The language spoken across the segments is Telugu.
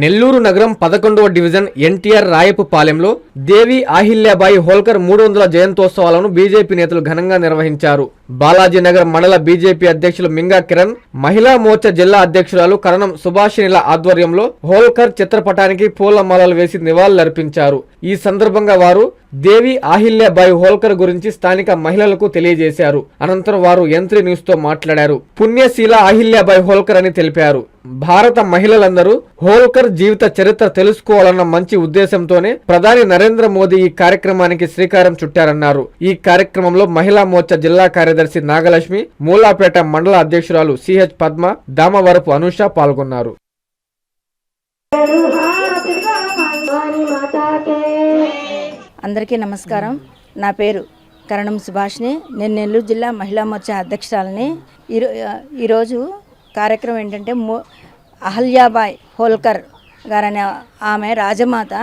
నెల్లూరు నగరం పదకొండవ డివిజన్ ఎన్టీఆర్ రాయపు పాలెంలో దేవి ఆహిల్యాబాయి హోల్కర్ మూడు వందల జయంతోత్సవాలను బీజేపీ నేతలు ఘనంగా నిర్వహించారు. బాలాజీనగర్ మండల బీజేపీ అధ్యక్షులు మింగా కిరణ్ మహిళా మోర్చా జిల్లా అధ్యక్షురాలు కరణం సుభాషిణిల ఆధ్వర్యంలో హోల్కర్ చిత్రపటానికి పూలమాలలు వేసి నివాళులర్పించారు. ఈ సందర్భంగా వారు దేవి ఆహిల్యాబాయి హోల్కర్ గురించి స్థానిక మహిళలకు తెలియజేశారు. అనంతరం వారు ఎంత్రి న్యూస్తో మాట్లాడారు. పుణ్యశీల అహిల్యాబాయి హోల్కర్ అని తెలిపారు. భారత మహిళలందరూ హోల్కర్ జీవిత చరిత్ర తెలుసుకోవాలన్న మంచి ఉద్దేశంతోనే ప్రధాని నరేంద్ర మోదీ ఈ కార్యక్రమానికి శ్రీకారం చుట్టారన్నారు. ఈ కార్యక్రమంలో మహిళా మోర్చా జిల్లా కార్యదర్శి నాగలక్ష్మి మూలాపేట మండల అధ్యక్షురాలు సిహెచ్ పద్మ దామవరపు అనుష పాల్గొన్నారు. అందరికీ నమస్కారం. నా పేరు కరణం సుభాష్ని నేను నెల్లూరు జిల్లా మహిళా మోర్చా అధ్యక్షురాలని. ఈరో ఈరోజు కార్యక్రమం ఏంటంటే మో అహల్యాబాయ్ హోల్కర్ గారనే ఆమె రాజమాత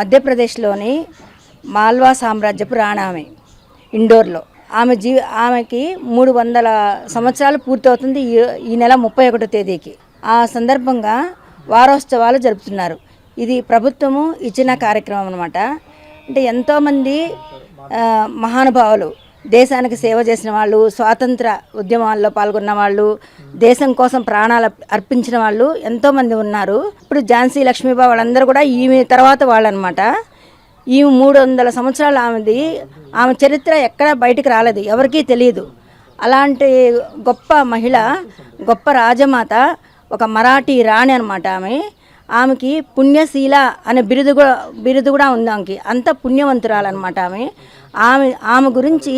మధ్యప్రదేశ్లోని మాల్వా సామ్రాజ్యపు రాణి ఆమె ఇండోర్లో. ఆమె జీ ఆమెకి మూడు వందల సంవత్సరాలు పూర్తవుతుంది ఈ ఈ నెల ముప్పై ఒకటో తేదీకి. ఆ సందర్భంగా వారోత్సవాలు జరుపుతున్నారు. ఇది ప్రభుత్వము ఇచ్చిన కార్యక్రమం అనమాట అంటే ఎంతోమంది మహానుభావులు దేశానికి సేవ చేసిన వాళ్ళు స్వాతంత్ర ఉద్యమాల్లో పాల్గొన్న వాళ్ళు దేశం కోసం ప్రాణాలు అర్పించిన వాళ్ళు ఎంతోమంది ఉన్నారు. ఇప్పుడు ఝాన్సీ లక్ష్మీబాయి వాళ్ళందరూ కూడా ఈమె తర్వాత వాళ్ళనమాట. ఈమె మూడు వందల సంవత్సరాలు ఆమెది. ఆమె చరిత్ర ఎక్కడ బయటికి రాలేదు ఎవరికీ తెలియదు అలాంటి గొప్ప మహిళ గొప్ప రాజమాత ఒక మరాఠీ రాణి అనమాట ఆమె. ఆమెకి పుణ్యశీల అనే బిరుదు కూడా బిరుదు కూడా ఉంది ఆమెకి. అంత పుణ్యవంతురాలన్నమాట ఆమె. ఆమె ఆమె గురించి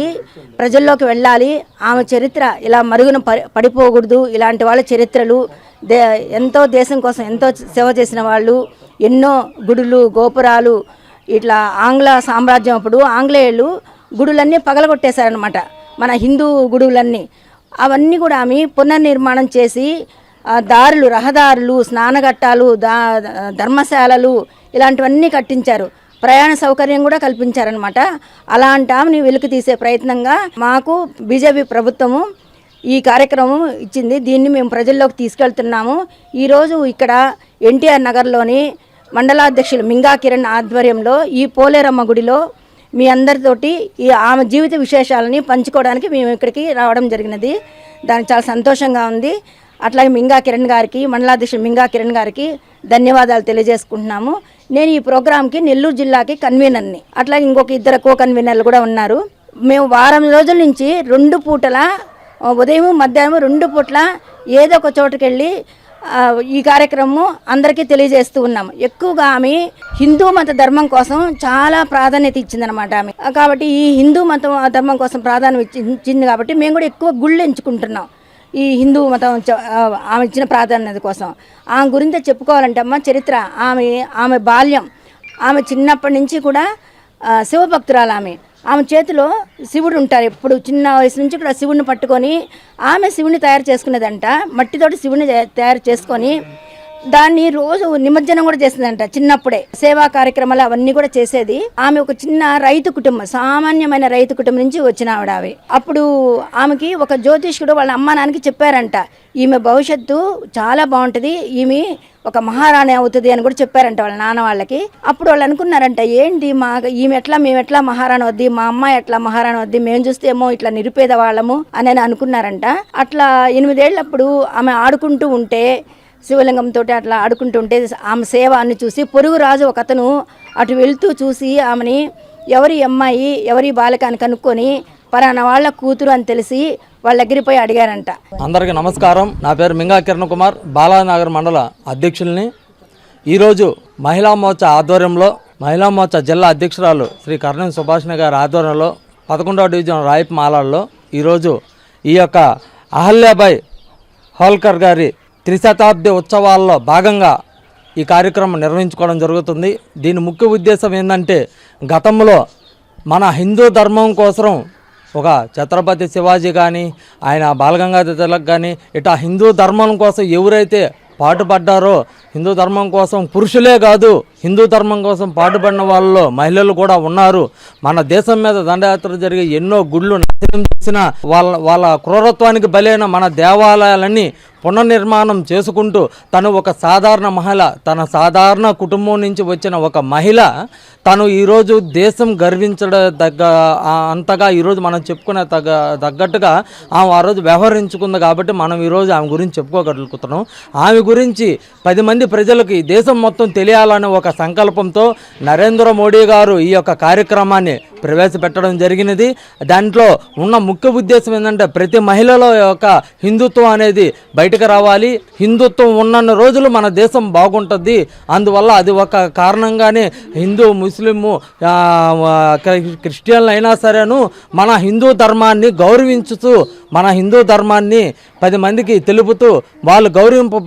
ప్రజల్లోకి వెళ్ళాలి. ఆమె చరిత్ర ఇలా మరుగున పడి పడిపోకూడదు. ఇలాంటి వాళ్ళ చరిత్రలు దే ఎంతో దేశం కోసం ఎంతో సేవ చేసిన వాళ్ళు ఎన్నో గుడులు గోపురాలు ఇట్లా ఆంగ్ల సామ్రాజ్యం అప్పుడు ఆంగ్లేయులు గుడులన్నీ పగలగొట్టేశారనమాట మన హిందూ గుడులన్నీ. అవన్నీ కూడా ఆమె పునర్నిర్మాణం చేసి దారులు రహదారులు స్నానఘట్టాలు దా ధర్మశాలలు ఇలాంటివన్నీ కట్టించారు. ప్రయాణ సౌకర్యం కూడా కల్పించారనమాట అలాంటి ఆమెని వెలికి తీసే ప్రయత్నంగా మాకు బీజేపీ ప్రభుత్వము ఈ కార్యక్రమం ఇచ్చింది. దీన్ని మేము ప్రజల్లోకి తీసుకెళ్తున్నాము. ఈరోజు ఇక్కడ ఎన్టీఆర్ నగర్లోని మండలాధ్యక్షులు మింగా కిరణ్ ఆధ్వర్యంలో ఈ పోలేరమ్మ గుడిలో మీ అందరితోటి ఈ ఆమె జీవిత విశేషాలని పంచుకోవడానికి మేము ఇక్కడికి రావడం జరిగినది. దానికి చాలా సంతోషంగా ఉంది. అట్లాగే మింగా కిరణ్ గారికి మండలాధ్యక్షుడు మింగా కిరణ్ గారికి ధన్యవాదాలు తెలియజేసుకుంటున్నాము. నేను ఈ ప్రోగ్రాంకి నెల్లూరు జిల్లాకి కన్వీనర్ని. అట్లాగే ఇంకొక ఇద్దరు కో కన్వీనర్లు కూడా ఉన్నారు. మేము వారం రోజుల నుంచి రెండు పూటల ఉదయం మధ్యాహ్నం రెండు పూట్ల ఏదో ఒక చోటుకెళ్ళి ఈ కార్యక్రమం అందరికీ తెలియజేస్తూ ఉన్నాము. ఎక్కువగా ఆమె హిందూ మత ధర్మం కోసం చాలా ప్రాధాన్యత ఇచ్చిందనమాట ఆమె. కాబట్టి ఈ హిందూ మత ధర్మం కోసం ప్రాధాన్యం ఇచ్చి- ఇచ్చింది కాబట్టి మేము కూడా ఎక్కువ గుళ్ళు ఎంచుకుంటున్నాం. ఈ హిందూ మతం చ- ఆమె ఇచ్చిన ప్రాధాన్యత కోసం. ఆమె గురించి చెప్పుకోవాలంటే అమ్మ చరిత్ర ఆమె ఆమె బాల్యం ఆమె చిన్నప్పటి నుంచి కూడా శివభక్తురాలు ఆమె. ఆమె చేతిలో శివుడు ఉంటారు ఎప్పుడు. చిన్న వయసు నుంచి కూడా శివుడిని పట్టుకొని ఆమె శివుని తయారు చేసుకునేదంట. మట్టితోటి శివుని తయారు చేసుకొని దాన్ని రోజు నిమజ్జనం కూడా చేసిందంట చిన్నప్పుడే. సేవా కార్యక్రమాలు అవన్నీ కూడా చేసేది. ఆమె ఒక చిన్న రైతు కుటుంబం సామాన్యమైన రైతు కుటుంబం నుంచి వచ్చిన ఆవిడ ఆమె. అప్పుడు ఆమెకి ఒక జ్యోతిష్కుడు వాళ్ళ అమ్మ నాన్నకి చెప్పారంట ఈమె భవిష్యత్తు చాలా బాగుంటుంది ఈమె ఒక మహారాణి అవుతుంది అని కూడా చెప్పారంట వాళ్ళ నాన్న వాళ్ళకి. అప్పుడు వాళ్ళు అనుకున్నారంట ఏంటి మా ఈమె ఎట్లా మేము ఎట్లా మహారాణి వద్ది మా అమ్మాయి ఎట్లా మహారాణి వద్ది మేము చూస్తే ఏమో ఇట్లా నిరుపేద వాళ్ళము అని అనుకున్నారంట. అట్లా ఎనిమిదేళ్ళప్పుడు ఆమె ఆడుకుంటూ ఉంటే శివలింగంతో అట్లా ఆడుకుంటుంటే ఆమె సేవ అని చూసి పొరుగు రాజు ఒక అతను అటు వెళ్తూ చూసి ఆమెని ఎవరి అమ్మాయి ఎవరి బాలిక అని కనుక్కొని పరాన వాళ్ళ కూతురు అని తెలిసి వాళ్ళ దగ్గరికి పోయి అడిగారంట. అందరికీ నమస్కారం. నా పేరు మింగా కిరణ్ కుమార్ బాలానగర్ మండల అధ్యక్షుల్ని. ఈరోజు మహిళా మోర్చా ఆధ్వర్యంలో మహిళా మోర్చా జిల్లా అధ్యక్షురాలు శ్రీ కర్ణం సుభాషణ గారి ఆధ్వర్యంలో పదకొండవ డివిజన్ రాయప్ మాలాల్లో ఈరోజు ఈ యొక్క అహల్యాబాయ్ హోల్కర్ గారి త్రిశతాబ్ది ఉత్సవాల్లో భాగంగా ఈ కార్యక్రమం నిర్వహించుకోవడం జరుగుతుంది. దీని ముఖ్య ఉద్దేశం ఏంటంటే గతంలో మన హిందూ ధర్మం కోసం ఒక ఛత్రపతి శివాజీ కానీ ఆయన బాలగంగాధర తిలక్ కానీ ఇట్లా హిందూ ధర్మం కోసం ఎవరైతే పాటుపడ్డారో హిందూ ధర్మం కోసం పురుషులే కాదు హిందూ ధర్మం కోసం పాటుపడిన వాళ్ళలో మహిళలు కూడా ఉన్నారు. మన దేశం మీద దండయాత్ర జరిగే ఎన్నో గుళ్ళు నాశనం చేసిన వాళ్ళ వాళ్ళ క్రూరత్వానికి బలైన మన దేవాలయాలన్నీ పునర్నిర్మాణం చేసుకుంటూ తను ఒక సాధారణ మహిళ తన సాధారణ కుటుంబం నుంచి వచ్చిన ఒక మహిళ తను ఈరోజు దేశం గర్వించడ దగ్గ అంతగా ఈరోజు మనం చెప్పుకునే తగ్గ తగ్గట్టుగా ఆమె ఆ రోజు వ్యవహరించుకుంది కాబట్టి మనం ఈరోజు ఆమె గురించి చెప్పుకోగలుగుతున్నాం. ఆమె గురించి పది మంది ప్రజలకు దేశం మొత్తం తెలియాలనే ఒక సంకల్పంతో నరేంద్ర మోడీ గారు ఈ యొక్క కార్యక్రమాన్ని ప్రవేశపెట్టడం జరిగినది. దాంట్లో ఉన్న ముఖ్య ఉద్దేశం ఏంటంటే ప్రతి మహిళలో యొక్క హిందుత్వం అనేది బయటకు రావాలి. హిందుత్వం ఉన్న రోజులు మన దేశం బాగుంటుంది. అందువల్ల అది ఒక కారణంగానే హిందూ ముస్లిము క్రి- క్రిస్టియన్లు అయినా సరేను మన హిందూ ధర్మాన్ని గౌరవించుతూ మన హిందూ ధర్మాన్ని పది మందికి తెలుపుతూ వాళ్ళు గౌరవింపు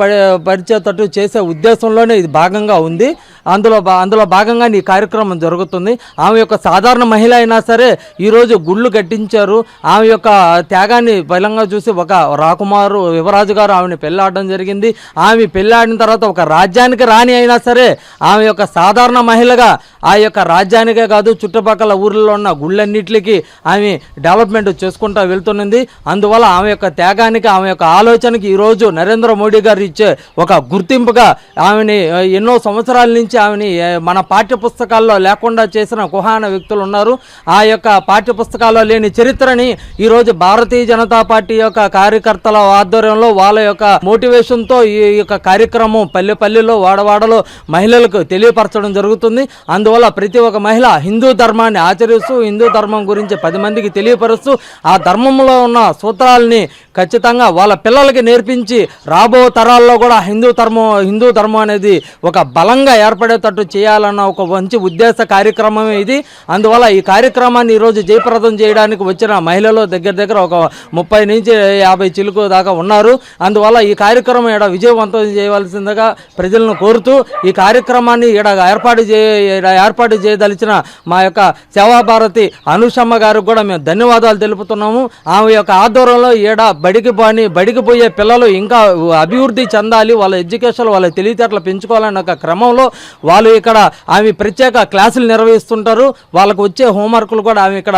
పరిచేటట్టు చేసే ఉద్దేశంలోనే ఇది భాగంగా ఉంది. అందులో భా- అందులో భాగంగా ఈ కార్యక్రమం జరుగుతుంది. ఆమె యొక్క సాధారణ మహిళ అయినా సరే ఈరోజు గుళ్ళు కట్టించారు. ఆమె యొక్క త్యాగాన్ని బలంగా చూసి ఒక రాకుమారు యువరాజు గారు ఆమెను పెళ్ళాడడం జరిగింది. ఆమె పెళ్ళాడిన తర్వాత ఒక రాజ్యానికి రాణి అయినా సరే ఆమె యొక్క సాధారణ మహిళగా ఆ యొక్క రాజ్యానికే కాదు చుట్టుపక్కల ఊర్లలో ఉన్న గుళ్ళన్నిటికి ఆమె డెవలప్మెంట్ చేసుకుంటూ వెళ్తున్నది. అందువల్ల ఆమె యొక్క త్యాగానికి ఆమె యొక్క ఆలోచనకి ఈరోజు నరేంద్ర మోడీ గారు ఇచ్చే ఒక గుర్తింపుగా ఆమెని ఎన్నో సంవత్సరాల నుంచి ఆమెని మన పాఠ్య పుస్తకాల్లో లేకుండా చేసిన కుహాన వ్యక్తులు ఉన్నారు. ఆ యొక్క పాఠ్య పుస్తకాల్లో లేని చరిత్రని ఈరోజు భారతీయ జనతా పార్టీ యొక్క కార్యకర్తల ఆధ్వర్యంలో వాళ్ళ యొక్క మోటివేషన్తో ఈ యొక్క కార్యక్రమం పల్లె పల్లెలో వాడవాడలో మహిళలకు తెలియపరచడం జరుగుతుంది. అందువల్ల ప్రతి ఒక్క మహిళ హిందూ ధర్మాన్ని ఆచరిస్తూ హిందూ ధర్మం గురించి పది మందికి తెలియపరుస్తూ ఆ ధర్మంలో ఉన్న సూత్రాలని ఖచ్చితంగా వాళ్ళ పిల్లలకి నేర్పించి రాబో తరాల్లో కూడా హిందూ ధర్మం హిందూ ధర్మం అనేది ఒక బలంగా ఏర్పడేటట్టు చేయాలన్న ఒక మంచి ఉద్దేశ కార్యక్రమమే ఇది. అందువల్ల ఈ కార్యక్రమాన్ని ఈరోజు జయప్రదం చేయడానికి వచ్చిన మహిళలు దగ్గర దగ్గర ఒక ముప్పై నుంచి యాభై చిలుకు దాకా ఉన్నారు. అందువల్ల ఈ కార్యక్రమం ఇక్కడ విజయవంతం చేయవలసిందిగా ప్రజలను కోరుతూ ఈ కార్యక్రమాన్ని ఇక్కడ ఏర్పాటు చే ఏర్పాటు చేయదలిచిన మా యొక్క సేవాభారతి అనుషమ్మ గారికి కూడా మేము ధన్యవాదాలు తెలుపుతున్నాము. ఆమె యొక్క ఆధ్వర్యంలో ఈడ బడికి పోని బడికి పోయే పిల్లలు ఇంకా అభివృద్ధి చెందాలి వాళ్ళ ఎడ్యుకేషన్ వాళ్ళ తెలివితేటలు పెంచుకోవాలన్న ఒక క్రమంలో వాళ్ళు ఇక్కడ ఆమె ప్రత్యేక క్లాసులు నిర్వహిస్తుంటారు. వాళ్ళకు వచ్చే హోంవర్క్లు కూడా ఆమె ఇక్కడ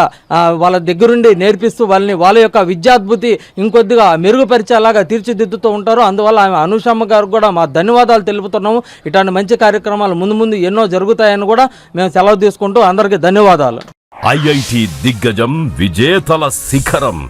వాళ్ళ దగ్గరుండి నేర్పిస్తూ వాళ్ళని వాళ్ళ యొక్క విద్యాద్భుతి ఇంకొద్దిగా మెరుగుపరిచేలాగా తీర్చిదిద్దుతూ ఉంటారు. అందువల్ల ఆమె అనుషమ్మ గారికి కూడా మా ధన్యవాదాలు తెలుపుతున్నాము. ఇట్లాంటి మంచి కార్యక్రమాలు ముందు ముందు ఎన్నో జరుగుతాయని కూడా మేము సెలవు తీసుకుంటూ అందరికీ ధన్యవాదాలు. ఐఐటి దిగ్గజం విజేతల శిఖరం.